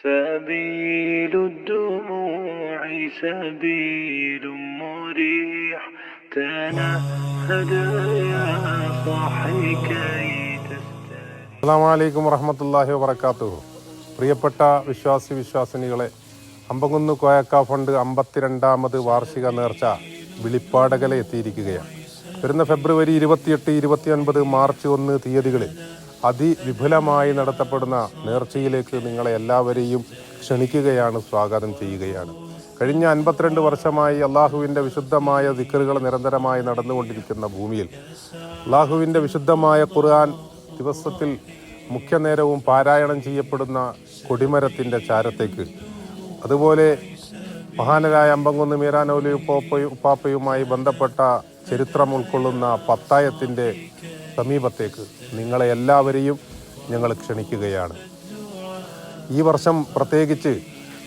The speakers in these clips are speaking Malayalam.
سبيل الدموع سبيل مريح تنهد يا صاحي كي تستريح അസ്സാം വലൈക്കും വറഹമത്തല്ലാഹി വബർക്കാത്തു പ്രിയപ്പെട്ട വിശ്വാസി വിശ്വാസിനികളെ അമ്പകുന്ന് കോയക്ക ഫണ്ട് അമ്പത്തിരണ്ടാമത് വാർഷിക നേർച്ച വിളിപ്പാടകല എത്തിയിരിക്കുകയാണ് വരുന്ന ഫെബ്രുവരി ഇരുപത്തിയെട്ട് ഇരുപത്തിയൊൻപത് മാർച്ച് ഒന്ന് തീയതികളിൽ അതിവിപുലമായി നടത്തപ്പെടുന്ന നേർച്ചയിലേക്ക് നിങ്ങളെ എല്ലാവരെയും ക്ഷണിക്കുകയാണ് സ്വാഗതം ചെയ്യുകയാണ്. കഴിഞ്ഞ അൻപത്തിരണ്ട് വർഷമായി അള്ളാഹുവിന്റെ വിശുദ്ധമായ ദിക്കറുകൾ നിരന്തരമായി നടന്നുകൊണ്ടിരിക്കുന്ന ഭൂമിയിൽ അള്ളാഹുവിന്റെ വിശുദ്ധമായ ഖുർആൻ ദിവസത്തിൽ മുഖ്യ നേരവും പാരായണം ചെയ്യപ്പെടുന്ന കൊടിമരത്തിന്റെ ചാരത്തേക്ക് അതുപോലെ മഹാനരായ അമ്പങ്കുന്ന് മീരാനൗലി ഉപ്പാപ്പയും ഉപ്പാപ്പയുമായി ബന്ധപ്പെട്ട ചരിത്രം ഉൾക്കൊള്ളുന്ന പത്തായത്തിന്റെ സമീപത്തേക്ക് നിങ്ങളെ എല്ലാവരെയും ഞങ്ങൾ ക്ഷണിക്കുകയാണ്. ഈ വർഷം പ്രത്യേകിച്ച്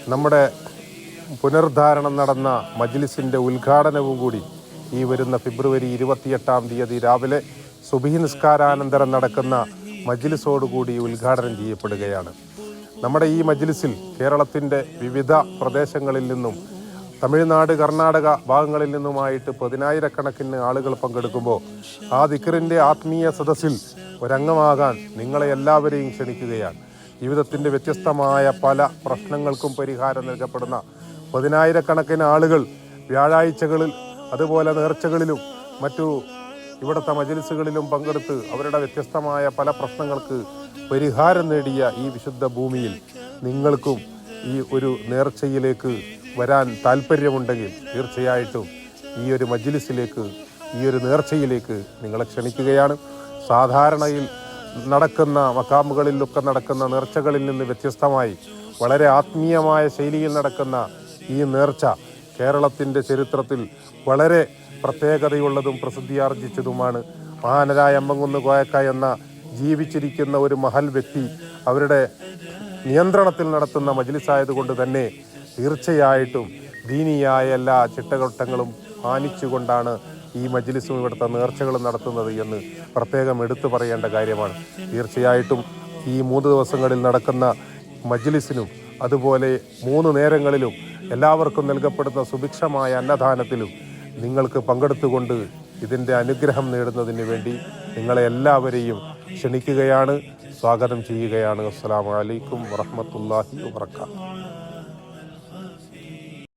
നമ്മുടെ പുനർധാരണം നടന്ന മജ്ലിസിന്റെ ഉദ്ഘാടനവും കൂടി ഈ വരുന്ന ഫെബ്രുവരി ഇരുപത്തിയെട്ടാം തീയതി രാവിലെ സുബഹി നിസ്കാരാനന്തരം നടക്കുന്ന മജ്ലിസോടുകൂടി ഉദ്ഘാടനം ചെയ്യപ്പെടുകയാണ്. നമ്മുടെ ഈ മജ്ലിസിൽ കേരളത്തിന്റെ വിവിധ പ്രദേശങ്ങളിൽ നിന്നും തമിഴ്നാട് കർണാടക ഭാഗങ്ങളിൽ നിന്നുമായിട്ട് പതിനായിരക്കണക്കിന് ആളുകൾ പങ്കെടുക്കുമ്പോൾ ആ ദിക്കറിന്റെ ആത്മീയ സദസ്സിൽ ഒരംഗമാകാൻ നിങ്ങളെ എല്ലാവരെയും ക്ഷണിക്കുകയാണ്. ജീവിതത്തിന്റെ വ്യത്യസ്തമായ പല പ്രശ്നങ്ങൾക്കും പരിഹാരം നൽകപ്പെടുന്ന പതിനായിരക്കണക്കിന് ആളുകൾ വ്യാഴാഴ്ചകളിൽ അതുപോലെ നേർച്ചകളിലും മറ്റു ഇവിടുത്തെ മജലിസുകളിലും പങ്കെടുത്ത് അവരുടെ വ്യത്യസ്തമായ പല പ്രശ്നങ്ങൾക്ക് പരിഹാരം നേടിയ ഈ വിശുദ്ധ ഭൂമിയിൽ നിങ്ങൾക്കും ഈ ഒരു നേർച്ചയിലേക്ക് വരാൻ താല്പര്യമുണ്ടെങ്കിൽ തീർച്ചയായിട്ടും ഈ ഒരു മജ്ലിസിലേക്ക് ഈ ഒരു നേർച്ചയിലേക്ക് നിങ്ങളെ ക്ഷണിക്കുകയാണ്. സാധാരണയിൽ നടക്കുന്ന മക്കാമുകളിലൊക്കെ നടക്കുന്ന നേർച്ചകളിൽ നിന്ന് വ്യത്യസ്തമായി വളരെ ആത്മീയമായ ശൈലിയിൽ നടക്കുന്ന ഈ നേർച്ച കേരളത്തിന്റെ ചരിത്രത്തിൽ വളരെ പ്രത്യേകതയുള്ളതും പ്രസിദ്ധിയാർജിച്ചതുമാണ്. മഹാനരായ അമ്പങ്കുന്ന് കോയക്ക എന്ന ജീവിച്ചിരിക്കുന്ന ഒരു മഹൽ വ്യക്തി അവരുടെ നിയന്ത്രണത്തിൽ നടത്തുന്ന മജ്ലിസായതുകൊണ്ട് തന്നെ തീർച്ചയായിട്ടും ദീനിയായ എല്ലാ ചിട്ടകട്ടങ്ങളും മാനിച്ചുകൊണ്ടാണ് ഈ മജ്ലിസും ഇവിടുത്തെ നേർച്ചകളും നടത്തുന്നത് എന്ന് പ്രത്യേകം എടുത്തു പറയേണ്ട കാര്യമാണ്. തീർച്ചയായിട്ടും ഈ മൂന്ന് ദിവസങ്ങളിൽ നടക്കുന്ന മജ്ലിസിനും അതുപോലെ മൂന്ന് നേരങ്ങളിലും എല്ലാവർക്കും നൽകപ്പെടുന്ന സുഭിക്ഷമായ അന്നദാനത്തിലും നിങ്ങൾക്ക് പങ്കെടുത്തുകൊണ്ട് ഇതിന്റെ അനുഗ്രഹം നേടുന്നതിന് വേണ്ടി നിങ്ങളെ എല്ലാവരെയും ക്ഷണിക്കുകയാണ്. സ്വാഗതം ചെയ്യുകയാണ്. അസ്സാം വലൈക്കും വറഹമത്തല്ലാഹി വാത്തു